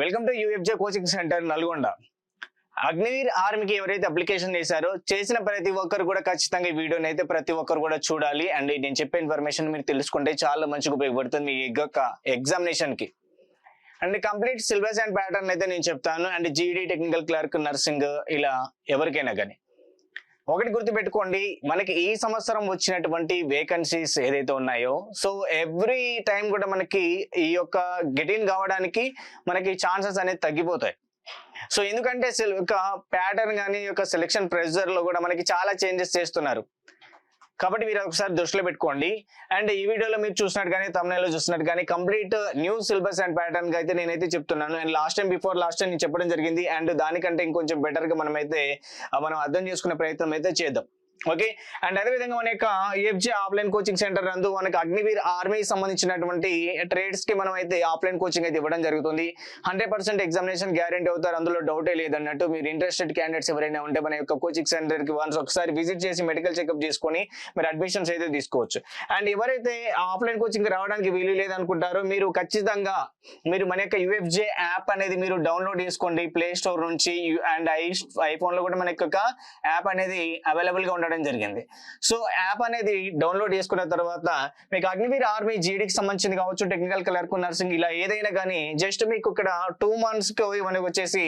Welcome to UFJ coaching centre Nalgonda. Agniveer ఆర్మీకి ఎవరైతే application చేశారో చేసిన ప్రతి ఒక్కరు కూడా ఖచ్చితంగా ఈ వీడియోని అయితే ప్రతి ఒక్కరు కూడా చూడాలి. అండ్ నేను చెప్పే ఇన్ఫర్మేషన్ మీరు తెలుసుకుంటే చాలా మంచిగా ఉపయోగపడుతుంది మీ యొక్క ఎగ్జామినేషన్కి and complete syllabus and pattern అయితే నేను చెప్తాను. అండ్ జీడీ టెక్నికల్ క్లర్క్ నర్సింగ్ ఇలా ఎవరికైనా కానీ. ఒకటి గుర్తుపెట్టుకోండి మనకి ఈ సంవత్సరం వచ్చినటువంటి వేకెన్సీస్ ఏదైతే ఉన్నాయో సో ఎవ్రీ టైం కూడా మనకి ఈ యొక్క గెటిన్ కావడానికి మనకి ఛాన్సెస్ అనేది తగ్గిపోతాయి. సో ఎందుకంటే ఒక ప్యాటర్న్ కానీ యొక్క సెలెక్షన్ ప్రెజర్లో కూడా మనకి చాలా చేంజెస్ చేస్తున్నారు. కాబట్టి మీరు ఒకసారి దృష్టిలో పెట్టుకోండి. అండ్ ఈ వీడియోలో మీరు చూసినట్టు కానీ తమిళలో చూసినట్టు కానీ complete new syllabus and pattern అయితే నేనైతే చెప్తున్నాను. And last time before last time నేను చెప్పడం జరిగింది. అండ్ దానికంటే ఇంకొంచెం బెటర్గా మనం అయితే మనం అర్థం చేసుకునే ప్రయత్నం అయితే చేద్దాం. ఓకే అండ్ అదేవిధంగా మన యొక్క ఏఎఫ్జే ఆఫ్లైన్ కోచింగ్ సెంటర్ నందు మనకి అగ్నివీర్ ఆర్మీ సంబంధించినటువంటి ట్రేడ్స్కి మనం అయితే ఆఫ్లైన్ కోచింగ్ అయితే ఇవ్వడం జరుగుతుంది. హండ్రెడ్ పర్సెంట్ ఎగ్జామినేషన్ గ్యారెంటీ అవుతారు. అందులో డౌటే లేదన్నట్టు మీరు ఇంట్రెస్టెడ్ క్యాండిడేట్స్ ఎవరైనా ఉంటే మన యొక్క కోచింగ్ సెంటర్కి వన్స్ ఒకసారి విజిట్ చేసి మెడికల్ చెకప్ చేసుకొని మీరు అడ్మిషన్స్ అయితే తీసుకోవచ్చు. అండ్ ఎవరైతే ఆఫ్లైన్ కోచింగ్ రావడానికి వీలు లేదనుకుంటారో మీరు ఖచ్చితంగా మీరు మన యొక్క యుఎఫ్జే యాప్ అనేది మీరు డౌన్లోడ్ చేసుకోండి. ప్లే స్టోర్ నుంచి అండ్ ఐ ఐఫోన్లో కూడా మన యొక్క యాప్ అనేది అవైలబుల్గా ఉండడం జరిగింది. సో యాప్ అనేది డౌన్లోడ్ చేసుకున్న తర్వాత మీకు అగ్నివీర్ ఆర్మీ జీడీకి సంబంధించింది కావచ్చు టెక్నికల్ క్లర్క్ నర్సింగ్ ఇలా ఏదైనా కానీ జస్ట్ మీకు ఇక్కడ టూ మంత్స్కి మనకి వచ్చేసి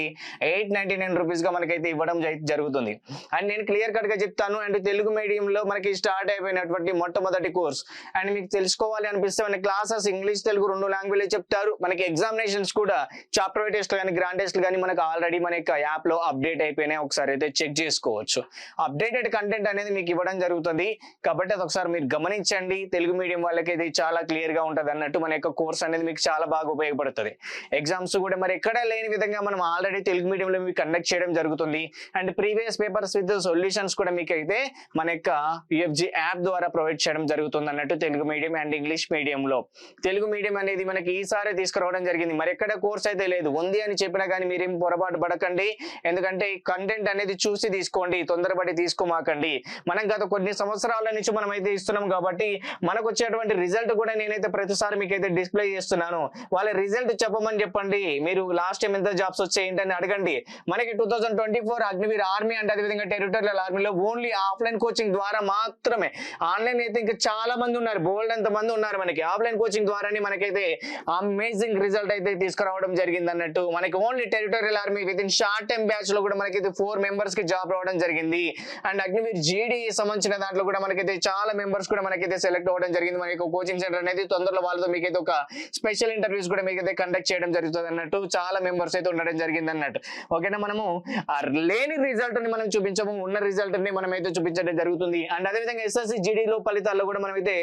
ఎయిట్ నైన్టీ నైన్ రూపీస్గా మనకైతే ఇవ్వడం జరుగుతుంది. అండ్ నేను క్లియర్ కట్గా చెప్తాను అండ్ తెలుగు మీడియం లో మనకి స్టార్ట్ అయిపోయినటువంటి మొట్టమొదటి కోర్స్ అండ్ మీకు తెలుసుకోవాలి అనిపిస్తే మన క్లాసెస్ ఇంగ్లీష్ తెలుగు రెండు లాంగ్వేజ్ చెప్తారు. మనకి ఎగ్జామినేషన్స్ కూడా చాప్టర్ టెస్ట్ కానీ గ్రాండ్ టెస్ట్ కానీ మనకు ఆల్రెడీ మన యొక్క యాప్లో అప్డేట్ అయిపోయినాయి. ఒకసారి అయితే చెక్ చేసుకోవచ్చు. అప్డేటెడ్ కంటెంట్ అనేది మీకు ఇవ్వడం జరుగుతుంది. కాబట్టి అది ఒకసారి మీరు గమనించండి. తెలుగు మీడియం వాళ్ళకి ఇది చాలా క్లియర్గా ఉంటుంది అన్నట్టు మన యొక్క కోర్స్ అనేది మీకు చాలా బాగా ఉపయోగపడుతుంది. ఎగ్జామ్స్ కూడా మరి ఎక్కడ లేని విధంగా మనం ఆల్రెడీ తెలుగు మీడియం లో మీకు కండక్ట్ చేయడం జరుగుతుంది. And previous papers with solutions కూడా మీకు అయితే మన యొక్క యుఎఫ్జి యాప్ ద్వారా ప్రొవైడ్ చేయడం జరుగుతుంది అన్నట్టు Telugu medium and English medium లో. తెలుగు మీడియం అనేది మనకి ఈసారి తీసుకురావడం జరిగింది. మరి ఎక్కడ కోర్స్ అయితే లేదు. ఉంది అని చెప్పినా కానీ మీరేం పొరపాటు పడకండి. ఎందుకంటే కంటెంట్ అనేది చూసి తీసుకోండి. తొందరపడి తీసుకోమాకండి. మనం గత కొన్ని సంవత్సరాల నుంచి మనం అయితే ఇస్తున్నాం కాబట్టి మనకు వచ్చేటువంటి రిజల్ట్ కూడా నేనైతే ప్రతిసారి మీకు అయితే డిస్ప్లే చేస్తున్నాను. వాళ్ళ రిజల్ట్ చెప్పమని చెప్పండి. మీరు లాస్ట్ టైం ఎంత జాబ్స్ వచ్చాయి ఏంటని అడగండి. మనకి two thousand twenty four Agniveer army అంటే అదేవిధంగా టెరిటోరియల్ ఆర్మీలో ఓన్లీ ఆఫ్లైన్ కోచింగ్ ద్వారా మాత్రమే. ఆన్లైన్ అయితే ఇంకా చాలా మంది ఉన్నారు. బోల్డ్ అంత మంది ఉన్నారు మనకి. ఆఫ్లైన్ కోచింగ్ ద్వారానే మనకైతే అమేజింగ్ రిజల్ట్ అయితే తీసుకురావడం జరిగింది అన్నట్టు. మనకి only territorial army within short time బ్యాచ్లో కూడా మనకైతే ఫోర్ మెంబర్స్కి జాబ్ రావడం జరిగింది. అండ్ అగ్నివీర్ జీడీ సంబంధించిన దాంట్లో కూడా మనకైతే చాలా మెంబర్స్ కూడా మనకైతే సెలెక్ట్ అవ్వడం జరిగింది. మనకి కోచింగ్ సెంటర్ అనేది తొందరలో వాళ్ళతో మీకైతే ఒక స్పెషల్ ఇంటర్వ్యూస్ కూడా మీకైతే కండక్ట్ చేయడం జరుగుతుంది అన్నట్టు చాలా మెంబర్స్ అయితే ఉండడం జరిగింది అన్నట్టు. ఓకేనా మనము? లేని రిజల్ట్ని మనం చూపించము ఉన్న రిజల్ట్ని మనం అయితే చూపించడం జరుగుతుంది. అండ్ అదేవిధంగా ఎస్ఎస్సి జీడీలో ఫలితాల్లో కూడా మనం అయితే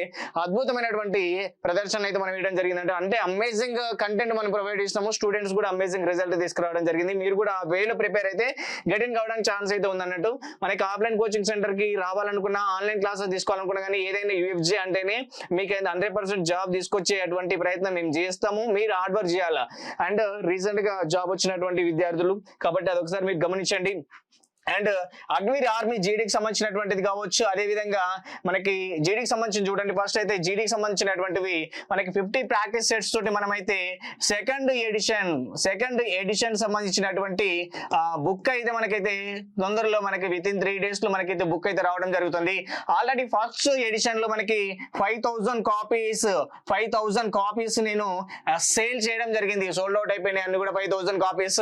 అద్భుతమైనటువంటి ప్రదర్శన అయితే మనం ఇవ్వడం జరిగిందంటే అంటే అమేజింగ్ కంటెంట్ మనం ప్రొవైడ్ చేస్తాము స్టూడెంట్స్ కూడా అమేజింగ్ రిజల్ట్ తీసుకురావడం జరిగింది. మీరు కూడా వేలో ప్రిపేర్ అయితే గెటిన్ కావడానికి ఛాన్స్ అయితే ఉందన్నట్టు. మనకి ఆఫ్లైన్ కోచింగ్ సెంటర్ కి రావాలనుకున్నా ఆన్లైన్ క్లాసెస్ తీసుకోవాలనుకున్నా కానీ ఏదైనా యూఎఫ్జే అంటేనే మీకు హండ్రెడ్ పర్సెంట్ జాబ్ తీసుకొచ్చే అటువంటి ప్రయత్నం మేము చేస్తాము. మీరు హార్డ్ వర్క్ చేయాలా? అండ్ రీసెంట్గా జాబ్ వచ్చినటువంటి విద్యార్థులు కాబట్టి అది ఒకసారి మీరు గమనించండి. అండ్ అగ్నివీర్ ఆర్మీ జీడీకి సంబంధించినటువంటిది కావచ్చు. అదే విధంగా మనకి జీడీకి సంబంధించి చూడండి. ఫస్ట్ అయితే జీడీకి సంబంధించినటువంటివి మనకి ఫిఫ్టీ ప్రాక్టీస్ సెట్స్ తోటి మనమైతే సెకండ్ ఎడిషన్ సెకండ్ ఎడిషన్ సంబంధించినటువంటి బుక్ అయితే మనకైతే తొందరలో మనకి విత్ ఇన్ త్రీ డేస్లో మనకైతే బుక్ అయితే రావడం జరుగుతుంది. ఆల్రెడీ ఫస్ట్ ఎడిషన్లో మనకి five thousand copies five thousand copies నేను సేల్ చేయడం జరిగింది. సోల్డ్ అవుట్ అయిపోయినాయి అన్ని కూడా ఫైవ్ థౌసండ్ కాపీస్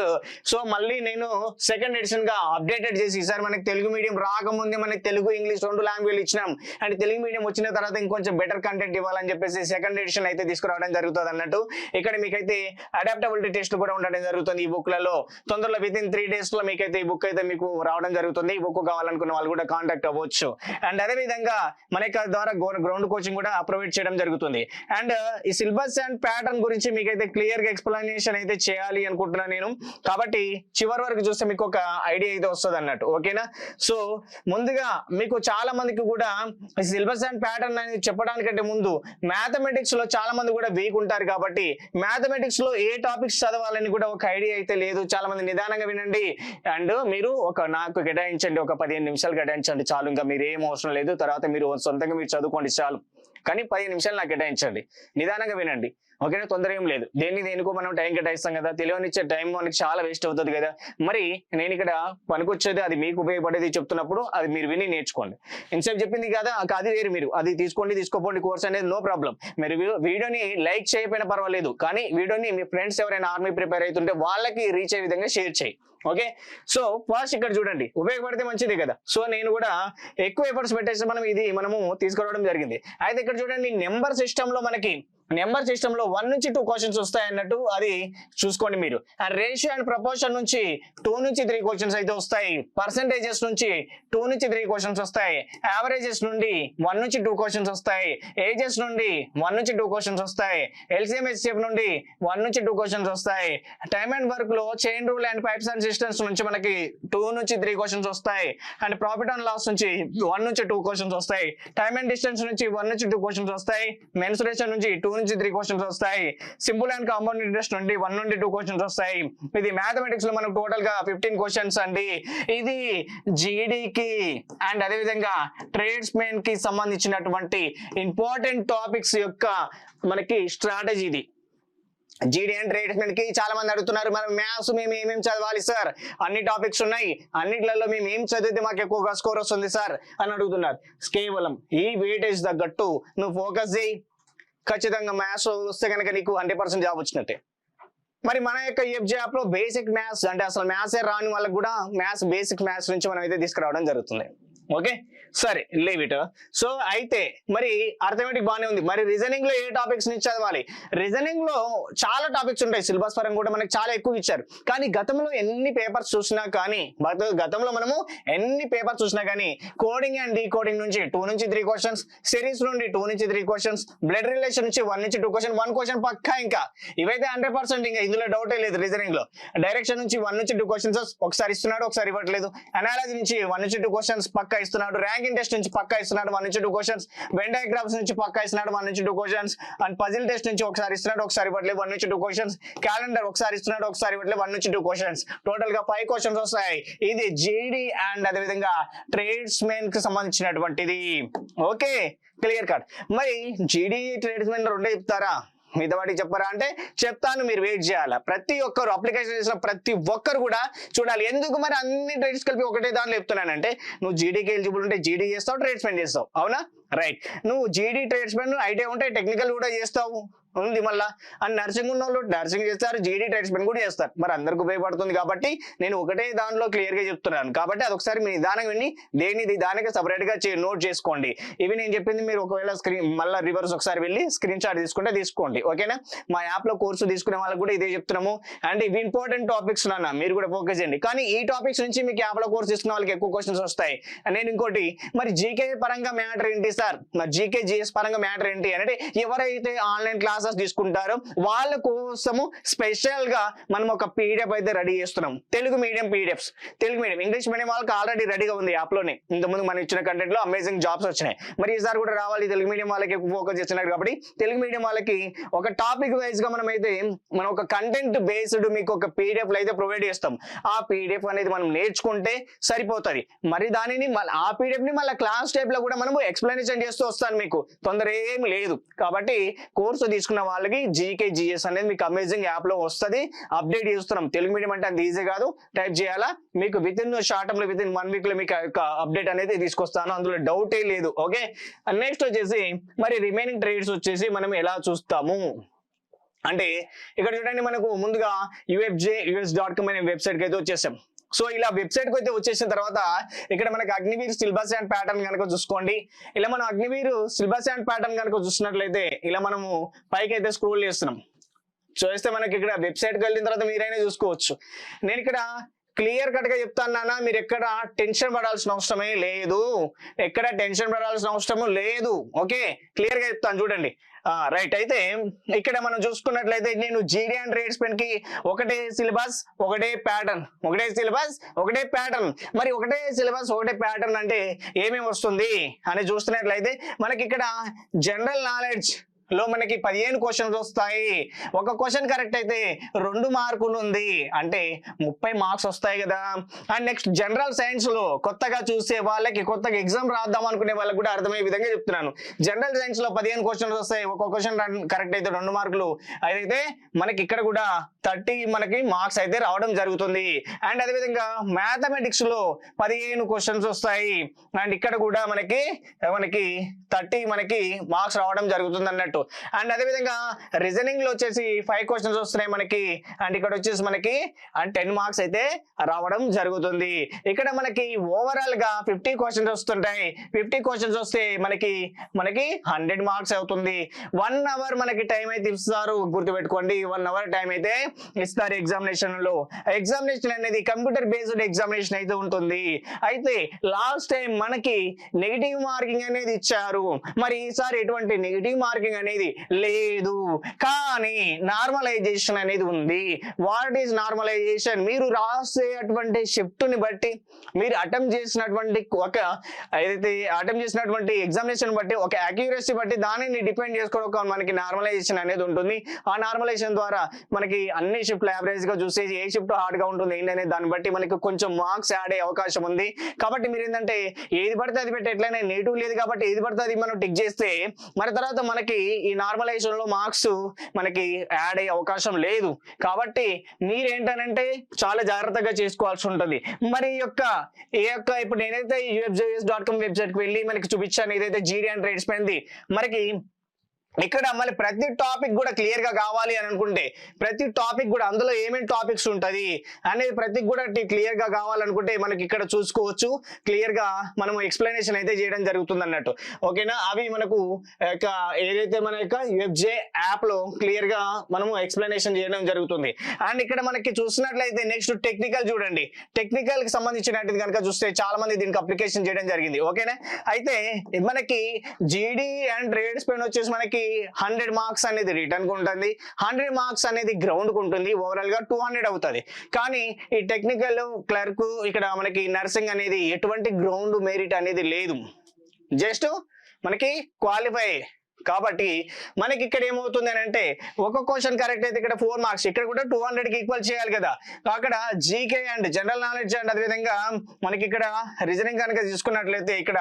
సో మళ్ళీ నేను సెకండ్ ఎడిషన్గా అప్డేటెడ్ చేసి ఈసారి మనకి తెలుగు మీడియం రాకముందే మనకి తెలుగు ఇంగ్లీష్ రెండు లాంగ్వేజ్ ఇచ్చినాం. అండ్ తెలుగు మీడియం వచ్చిన తర్వాత ఇంకొంచెం బెటర్ కంటెంట్ ఇవ్వాలని చెప్పేసి సెకండ్ ఎడిషన్ అయితే తీసుకురావడం జరుగుతుంది అన్నట్టు. ఇక్కడ మీకైతే అడాప్టబిలిటీ టెస్ట్ కూడా ఉండడం జరుగుతుంది ఈ బుక్లలో. తొందరలో విత్ ఇన్ త్రీ డేస్లో మీకైతే ఈ బుక్ అయితే మీకు రావడం జరుగుతుంది. ఈ బుక్ కావాలనుకున్న వాళ్ళు కూడా కాంటాక్ట్ అవ్వచ్చు. అండ్ అదే విధంగా మన ద్వారా గ్రౌండ్ కోచింగ్ కూడా ప్రొవైడ్ చేయడం జరుగుతుంది. అండ్ ఈ సిలబస్ అండ్ ప్యాటర్న్ గురించి మీకైతే క్లియర్గా ఎక్స్ప్లెనేషన్ అయితే చేయాలి అనుకుంటున్నాను నేను. కాబట్టి చివరి వరకు చూస్తే మీకు ఒక ఐడియా అయితే వస్తుంది అన్నట్టు ఓకేనా? సో ముందుగా మీకు చాలా మందికి కూడా సిలబస్ అండ్ ప్యాటర్న్ అనేది చెప్పడానికంటే ముందు మ్యాథమెటిక్స్లో చాలా మంది కూడా వీక్ ఉంటారు కాబట్టి మ్యాథమెటిక్స్లో ఏ టాపిక్స్ చదవాలని కూడా ఒక ఐడియా అయితే లేదు. చాలా మంది నిదానంగా వినండి. అండ్ మీరు ఒక నాకు కేటాయించండి ఒక పదిహేను నిమిషాలు కేటాయించండి చాలు. ఇంకా మీరు ఏం అవసరం లేదు. తర్వాత మీరు సొంతంగా మీరు చదువుకోండి చాలు. కానీ పదిహేను నిమిషాలు నాకు కేటాయించండి. నిదానంగా వినండి. ఓకేనా? తొందర ఏం లేదు. దేన్ని దేనికో మనం టైం కేటాయిస్తాం కదా. తెలియనిచ్చే టైం మనకి చాలా వేస్ట్ అవుతుంది కదా. మరి నేను ఇక్కడ పనికొచ్చేది అది మీకు ఉపయోగపడేది చెప్తున్నప్పుడు అది మీరు విని నేర్చుకోండి. ఇన్సేపు చెప్పింది కదా అది వేరు మీరు. అది తీసుకోండి తీసుకోపోండి కోర్స్ అనేది నో ప్రాబ్లం మీరు వీడియోని లైక్ చేయకపోయినా పర్వాలేదు. కానీ వీడియోని మీ ఫ్రెండ్స్ ఎవరైనా ఆర్మీ ప్రిపేర్ అవుతుంటే వాళ్ళకి రీచ్ అయ్యే విధంగా షేర్ చేయి. ఓకే? సో ఫస్ట్ ఇక్కడ చూడండి. ఉపయోగపడితే మంచిది కదా. సో నేను కూడా ఎక్కువ ఎఫర్ట్స్ పెట్టేసి మనం ఇది మనము తీసుకురావడం జరిగింది. అయితే ఇక్కడ చూడండి నెంబర్ సిస్టమ్లో మనకి నెంబర్ సిస్టమ్లో వన్ నుంచి టూ క్వశ్చన్స్ వస్తాయి అన్నట్టు అది చూసుకోండి మీరు. అండ్ రేషియో అండ్ ప్రపోర్షన్ నుంచి టూ నుంచి త్రీ క్వశ్చన్స్ అయితే వస్తాయి. పర్సంటేజెస్ నుంచి టూ నుంచి త్రీ క్వశ్చన్స్ వస్తాయి. యావరేజెస్ నుండి వన్ నుంచి టూ క్వశ్చన్స్ వస్తాయి. ఏజెస్ నుండి వన్ నుంచి టూ క్వశ్చన్స్ వస్తాయి. ఎల్సిఎంఎస్ఎఫ్ నుండి వన్ నుంచి టూ క్వశ్చన్స్ వస్తాయి. టైమ్ అండ్ వర్క్లో chain rule and pipes and cisterns నుంచి మనకి టూ నుంచి త్రీ క్వశ్చన్స్ వస్తాయి. అండ్ ప్రాఫిట్ అండ్ లాస్ నుంచి వన్ నుంచి టూ క్వశ్చన్స్ వస్తాయి. టైమ్ అండ్ డిస్టెన్స్ నుంచి వన్ నుంచి టూ క్వశ్చన్స్ వస్తాయి. మెన్సురేషన్ నుంచి టూ నుంచి త్రీ క్వశ్చన్స్ వస్తాయి. సింపుల్ అండ్ కాంపౌండ్ ఇంట్రెస్ట్ నుండి వన్ నుండి టూ క్వశ్చన్స్ వస్తాయి. ఇది మ్యాథమెటిక్స్లో మనకు టోటల్గా ఫిఫ్టీన్ క్వశ్చన్స్ అండి. ఇది జీడీకి అండ్ అదేవిధంగా ట్రేడ్స్ మెన్కి సంబంధించినటువంటి ఇంపార్టెంట్ టాపిక్స్ యొక్క మనకి స్ట్రాటజీ ఇది. జీడీ అండ్ ట్రేడ్స్మెంట్కి చాలా మంది అడుగుతున్నారు మనం మ్యాథ్స్ మేము ఏమేమి చదవాలి సార్ అన్ని టాపిక్స్ ఉన్నాయి. అన్నిట్లలో మేము ఏం చదివితే మాకు ఎక్కువగా స్కోర్ వస్తుంది సార్ అని అడుగుతున్నారు. కేవలం ఈ వెయిటేజ్ తగ్గట్టు నువ్వు ఫోకస్ చేయి. ఖచ్చితంగా మ్యాథ్స్ వస్తే కనుక నీకు హండ్రెడ్ పర్సెంట్ జాబ్ వచ్చినట్టే. మరి మన యొక్క ఎఫ్జే యాప్లో బేసిక్ మ్యాథ్స్ అంటే అసలు మ్యాథ్స్ రాని వాళ్ళకి కూడా మ్యాథ్స్ బేసిక్ మ్యాథ్స్ నుంచి మనం అయితే తీసుకురావడం జరుగుతుంది. ఓకే? సరే లీవ్ ఇట్ సో అయితే మరి అర్థమెటిక్ బాగానే ఉంది. మరి రీజనింగ్లో ఏ టాపిక్స్ నుంచి చదవాలి? రీజనింగ్లో చాలా టాపిక్స్ ఉంటాయి. సిలబస్ పరంగా కూడా మనకి చాలా ఎక్కువ ఇచ్చారు. కానీ గతంలో ఎన్ని పేపర్స్ చూసినా కానీ గతంలో మనము ఎన్ని పేపర్స్ చూసినా కానీ కోడింగ్ అండ్ డీకోడింగ్ నుంచి టూ నుంచి త్రీ క్వశ్చన్స్ సిరీస్ నుండి టూ నుంచి త్రీ క్వశ్చన్స్ బ్లడ్ రిలేషన్ నుంచి వన్ నుంచి టూ క్వశ్చన్ వన్ క్వశ్చన్ పక్కా ఇంకా. ఇవైతే హండ్రెడ్ పర్సెంట్ ఇంకా ఇందులో డౌటే లేదు రీజనింగ్లో. డైరెక్షన్ నుంచి వన్ నుంచి టూ క్వశ్చన్స్ ఒకసారి ఇస్తున్నాడు ఒకసారి ఇవ్వట్లేదు. అనాలజీ నుంచి వన్ నుంచి టూ క్వశ్చన్స్ పక్కా ఇస్తున్నాడు ర్యాంకింగ్ టెస్ట్ నుంచి పక్కా ఇస్తున్నాడు మన నుంచి టూ క్వశ్చన్స్ వెన్ డయాగ్రామ్స్ నుంచి పక్కా ఇస్తున్నాడు మన నుంచి two questions and puzzle test నుంచి ఒకసారి ఇస్తున్నాడు ఒకసారి ఇవ్వట్లేదు వన్ నుంచి టూ క్వశ్చన్స్ క్యాలెండర్ ఒకసారి ఇస్తున్నాడు ఒకసారి ఇవ్వట్లేదు వన్ నుంచి టూ క్వశ్చన్స్ టోటల్గా ఫైవ్ క్వశ్చన్స్ వస్తాయి. ఇది జేడీ అండ్ అదేవిధంగా ట్రేడ్స్ మెన్కి సంబంధించినటువంటిది. ఓకే క్లియర్ కట్ మరి జీడీ ట్రేడ్స్ మెన్ రెండే చెప్తారా? మిగతా వాటికి చెప్పరా అంటే చెప్తాను మీరు వెయిట్ చేయాలా? ప్రతి ఒక్కరు అప్లికేషన్ చేసిన ప్రతి ఒక్కరు కూడా చూడాలి. ఎందుకు మరి అన్ని ట్రేడ్స్ కలిపి ఒకటే దాంట్లో చెప్తున్నానంటే నువ్వు జీడీకి ఎలిజిబుల్ ఉంటే జీడీ చేస్తావు ట్రేడ్స్మెన్ చేస్తావు. అవునా? రైట్ నువ్వు జీడీ ట్రేడ్స్మెన్ ఐటీ ఉంటే టెక్నికల్ కూడా చేస్తావు. ఉంది మళ్ళా. అండ్ నర్సింగ్ ఉన్న వాళ్ళు నర్సింగ్ చేస్తారు జీడీ ట్రేడ్స్మెన్ కూడా చేస్తారు. మరి అందరికి ఉపయోగపడుతుంది కాబట్టి నేను ఒకటే దానిలో క్లియర్గా చెప్తున్నాను. కాబట్టి అదొకసారి మీ నిదానం విని దేని దానికి సపరేట్గా నోట్ చేసుకోండి. ఇవి నేను చెప్పింది మీరు ఒకవేళ స్క్రీన్ మళ్ళీ రివర్స్ ఒకసారి వెళ్ళి స్క్రీన్ షాట్ తీసుకుంటే తీసుకోండి. ఓకేనా మా యాప్లో కోర్సు తీసుకునే వాళ్ళకి కూడా ఇదే చెప్తున్నాము. అండ్ ఇవి ఇంపార్టెంట్ టాపిక్స్ నాన్న మీరు కూడా ఫోకస్ చేయండి. కానీ ఈ టాపిక్స్ నుంచి మీకు యాప్లో కోర్స్ తీసుకున్న వాళ్ళకి ఎక్కువ క్వశ్చన్స్ వస్తాయి. నేను ఇంకోటి మరి జీకే పరంగా మ్యాటర్ ఏంటి సార్ మరి జీకే జిఎస్ పరంగా మ్యాటర్ ఏంటి అంటే ఎవరైతే ఆన్లైన్ క్లాసెస్ తీసుకుంటారో వాళ్ళ కోసము స్పెషల్గా మనం ఒక పీడిఎఫ్ అయితే రెడీ చేస్తున్నాం. Telugu medium PDFs Telugu medium English medium వాళ్ళకి ఆల్రెడీ రెడీగా ఉంది యాప్లోనే. ఇంతకుముందు మనం ఇచ్చిన కంటెంట్లో అమేజింగ్ జాబ్స్ వచ్చినాయి. మరి ఈసారి కూడా రావాలి. తెలుగు మీడియం వాళ్ళకి ఎక్కువ ఫోకస్ చేస్తున్నారు కాబట్టి తెలుగు మీడియం వాళ్ళకి ఒక టాపిక్ వైజ్గా మనం అయితే మనం ఒక కంటెంట్ బేస్డ్ మీకు ఒక పీడిఎఫ్ అయితే ప్రొవైడ్ చేస్తాం. ఆ పీడిఎఫ్ అనేది మనం నేర్చుకుంటే సరిపోతుంది. మరి దానిని మళ్ళీ ఆ పీడిఎఫ్ని మళ్ళీ క్లాస్ టైప్లో కూడా మనం ఎక్స్ప్లెనేషన్ చేస్తూ వస్తాను మీకు. తొందర ఏం లేదు. కాబట్టి కోర్సు తీసుకున్న వాళ్ళకి జీకే జిఎస్ అనేది మీకు అమేజింగ్ యాప్లో వస్తుంది. అప్డేట్ చేస్తున్నాం. తెలుగు మీడియం అంటే అంత ఈజీ కాదు. టైప్ చేయాలా? మీకు విత్ ఇన్ షార్ట్లో విత్ ఇన్ వన్ వీక్లో మీకు అప్డేట్ అనేది తీసుకొస్తాను. అందులో డౌటే లేదు. ఓకే నెక్స్ట్ వచ్చేసి మరి రిమైనింగ్ ట్రేడ్స్ వచ్చేసి మనం ఎలా చూస్తాము? అంటే ఇక్కడ చూడండి మనకు ముందుగా యుఎఫ్జే యుఎస్ డాట్ కామ్ అనే వెబ్సైట్కి అయితే వచ్చేసాం. సో ఇలా వెబ్సైట్కి అయితే వచ్చేసిన తర్వాత ఇక్కడ మనకి అగ్నివీర్ సిలబస్ అండ్ ప్యాటర్న్ కనుక చూసుకోండి. ఇలా మనం అగ్నివీర్ సిలబస్ అండ్ ప్యాటర్న్ కనుక చూసినట్లయితే ఇలా మనము పైకి అయితే స్క్రోల్ చేస్తున్నాం. చూస్తే మనకి ఇక్కడ వెబ్సైట్కి వెళ్ళిన తర్వాత మీరైనా చూసుకోవచ్చు. నేను ఇక్కడ క్లియర్ కట్గా చెప్తాను మీరు ఎక్కడ టెన్షన్ పడాల్సిన అవసరమే లేదు. ఎక్కడ టెన్షన్ పడాల్సిన అవసరం లేదు. ఓకే? క్లియర్గా చెప్తాను చూడండి. రైట్. అయితే ఇక్కడ మనం చూసుకున్నట్లయితే నేను జీడీ అండ్ రేట్స్ పెన్కి ఒకటే సిలబస్ ఒకటే ప్యాటర్న్ ఒకటే సిలబస్ ఒకటే ప్యాటర్న్ మరి ఒకటే సిలబస్ ఒకటే ప్యాటర్న్ అంటే ఏమేమి వస్తుంది? అని చూస్తున్నట్లయితే మనకి ఇక్కడ జనరల్ నాలెడ్జ్ లో మనకి పదిహేను క్వశ్చన్స్ వస్తాయి. ఒక క్వశ్చన్ కరెక్ట్ అయితే రెండు మార్కులు ఉంది. అంటే ముప్పై మార్క్స్ వస్తాయి కదా. అండ్ నెక్స్ట్ జనరల్ సైన్స్లో కొత్తగా చూసే వాళ్ళకి కొత్తగా ఎగ్జామ్ రాద్దాం అనుకునే వాళ్ళకి కూడా అర్థమయ్యే విధంగా చెప్తున్నాను. జనరల్ సైన్స్లో పదిహేను క్వశ్చన్స్ వస్తాయి. ఒక క్వశ్చన్ కరెక్ట్ అయితే రెండు మార్కులు. అయితే మనకి ఇక్కడ కూడా థర్టీ మనకి మార్క్స్ అయితే రావడం జరుగుతుంది. అండ్ అదేవిధంగా మ్యాథమెటిక్స్లో పదిహేను క్వశ్చన్స్ వస్తాయి. అండ్ ఇక్కడ కూడా మనకి మనకి థర్టీ మనకి మార్క్స్ రావడం జరుగుతుంది అన్నట్టు అండ్ అదేవిధంగా రీజనింగ్లో వచ్చేసి ఫైవ్ క్వశ్చన్స్ వస్తున్నాయి మనకి. అండ్ ఇక్కడ వచ్చేసి మనకి అండ్ టెన్ మార్క్స్ అయితే రావడం జరుగుతుంది. ఇక్కడ మనకి ఓవరాల్గా ఫిఫ్టీ క్వశ్చన్స్ వస్తుంటాయి. ఫిఫ్టీ క్వశ్చన్స్ వస్తే మనకి మనకి హండ్రెడ్ మార్క్స్ అవుతుంది. వన్ అవర్ మనకి టైం అయితే ఇస్తారు. గుర్తుపెట్టుకోండి వన్ అవర్ టైం అయితే ఇస్తారు ఎగ్జామినేషన్లో. ఎగ్జామినేషన్ అనేది కంప్యూటర్ బేస్డ్ ఎగ్జామినేషన్ అయితే ఉంటుంది. అయితే లాస్ట్ టైం మనకి నెగిటివ్ మార్కింగ్ అనేది ఇచ్చారు. మరి ఈసారి ఎటువంటి నెగిటివ్ మార్కింగ్ అనేది లేదు. కానీ నార్మలైజేషన్ అనేది ఉంది. వాట్ ఈజ్ నార్మలైజేషన్ మీరు రాసేటువంటి షిఫ్ట్ని బట్టి మీరు అటెంప్ట్ చేసినటువంటి ఒక ఏదైతే అటెంప్ట్ చేసినటువంటి ఎగ్జామినేషన్ బట్టి ఒక అక్యూరసీ బట్టి దానిని డిపెండ్ చేసుకోవడం మనకి నార్మలైజేషన్ అనేది ఉంటుంది. ఆ నార్మలైజేషన్ ద్వారా మనకి అన్ని షిఫ్ట్లు యావరేజ్గా చూసి ఏ షిఫ్ట్ హార్డ్గా ఉంటుంది ఏంటి అనేది దాన్ని బట్టి మనకి కొంచెం మార్క్స్ యాడ్ అయ్యే అవకాశం ఉంది. కాబట్టి మీరు ఏంటంటే ఏది పడితే అది పెట్టి ఎట్లయినా నెగిటివ్ లేదు కాబట్టి ఏది పడితే అది మనం టిక్ చేస్తే మరి తర్వాత మనకి ఈ నార్మలైజేషన్లో మార్క్స్ మనకి యాడ్ అయ్యే అవకాశం లేదు. కాబట్టి మీరేంటనంటే చాలా జాగ్రత్తగా చేసుకోవాల్సి ఉంటుంది. మరి ఈ యొక్క ఈ యొక్క ఇప్పుడు నేనైతే యూఎఫ్జేఎస్ డాట్ కామ్ వెబ్సైట్ వెళ్ళి మనకి చూపించాను. ఏదైతే జీడీ అండ్ రేట్స్ పోయింది మనకి ఇక్కడ మళ్ళీ ప్రతి టాపిక్ కూడా క్లియర్గా కావాలి అని అనుకుంటే ప్రతి టాపిక్ కూడా అందులో ఏమేమి టాపిక్స్ ఉంటది అనేది ప్రతి కూడా క్లియర్గా కావాలనుకుంటే మనకి ఇక్కడ చూసుకోవచ్చు. క్లియర్గా మనం ఎక్స్ప్లెనేషన్ అయితే చేయడం జరుగుతుంది అన్నట్టు. ఓకేనా అవి మనకు ఏదైతే మన యొక్క వెబ్జే యాప్లో క్లియర్గా మనము ఎక్స్ప్లెనేషన్ చేయడం జరుగుతుంది. అండ్ ఇక్కడ మనకి చూసినట్లయితే నెక్స్ట్ టెక్నికల్ చూడండి. టెక్నికల్కి సంబంధించినట్టు కనుక చూస్తే చాలా మంది దీనికి అప్లికేషన్ చేయడం జరిగింది. ఓకేనా అయితే మనకి జీడీ అండ్ రేట్స్ స్పెండ్ వచ్చేసి మనకి హండ్రెడ్ మార్క్స్ అనేది రిటర్న్కు ఉంటుంది. హండ్రెడ్ మార్క్స్ అనేది గ్రౌండ్కు ఉంటుంది. ఓవరాల్గా టూ హండ్రెడ్ అవుతుంది. కానీ ఈ టెక్నికల్ క్లర్క్ ఇక్కడ మనకి నర్సింగ్ అనేది ఎటువంటి గ్రౌండ్ మెరిట్ అనేది లేదు. జస్ట్ మనకి క్వాలిఫై కాబట్టి మనకి ఇక్కడ ఏమవుతుంది అని అంటే ఒక క్వశ్చన్ కరెక్ట్ అయితే ఇక్కడ ఫోర్ మార్క్స్ ఇక్కడ కూడా టూ హండ్రెడ్కి ఈక్వల్ చేయాలి కదా. అక్కడ GK and general knowledge and అదేవిధంగా మనకి ఇక్కడ రీజనింగ్ కనుక తీసుకున్నట్లయితే ఇక్కడ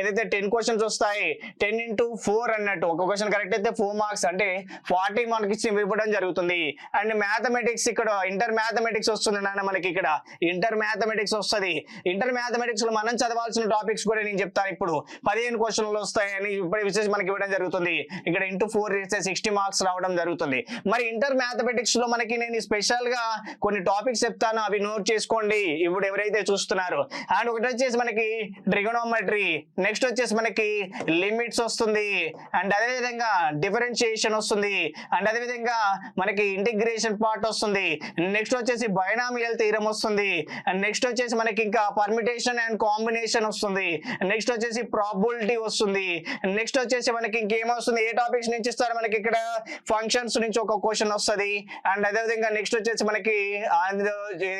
ఏదైతే టెన్ క్వశ్చన్స్ వస్తాయి టెన్ ఇంటూ ఫోర్ అన్నట్టు ఒక క్వశ్చన్ కరెక్ట్ అయితే ఫోర్ మార్క్స్ అంటే ఫార్టీ మార్క్స్ ఇవ్వడం జరుగుతుంది. అండ్ మ్యాథమెటిక్స్ ఇక్కడ ఇంటర్ మ్యాథమెటిక్స్ వస్తుంది నాన్న మనకి ఇక్కడ. ఇంటర్ మ్యాథమెటిక్స్ వస్తుంది. ఇంటర్ మ్యాథమెటిక్స్లో మనం చదవాల్సిన టాపిక్స్ కూడా నేను చెప్తాను ఇప్పుడు. పదిహేను క్వశ్చన్లు వస్తాయని ఇప్పుడు విశేషం మనకి ఇవ్వడం జరుగుతుంది. ఇక్కడ ఇంటూ ఫోర్ చేస్తే సిక్స్టీ మార్క్స్ రావడం జరుగుతుంది. మరి ఇంటర్ మ్యాథమెటిక్స్లో మనకి నేను స్పెషల్గా కొన్ని టాపిక్స్ చెప్తాను. అవి నోట్ చేసుకోండి. ఇప్పుడు ఎవరైతే చూస్తున్నారు. అండ్ ఒకటి వచ్చేసి మనకి ట్రిగోనోమెట్రీ నెక్స్ట్ వచ్చేసి మనకి లిమిట్స్ వస్తుంది. అండ్ అదేవిధంగా డిఫరెన్షియేషన్ వస్తుంది. అండ్ అదే విధంగా మనకి ఇంటిగ్రేషన్ పార్ట్ వస్తుంది. నెక్స్ట్ వచ్చేసి బైనామియల్ తీరం వస్తుంది. అండ్ నెక్స్ట్ వచ్చేసి మనకి ఇంకా పర్మిటేషన్ అండ్ కాంబినేషన్ వస్తుంది. నెక్స్ట్ వచ్చేసి ప్రాబిలిటీ వస్తుంది. నెక్స్ట్ వచ్చేసి మనకి ఇంకేం వస్తుంది ఏ టాపిక్స్ నుంచి ఇస్తారు? మనకి ఇక్కడ ఫంక్షన్స్ నుంచి ఒక క్వశ్చన్ వస్తుంది. అండ్ అదే విధంగా నెక్స్ట్ వచ్చేసి మనకి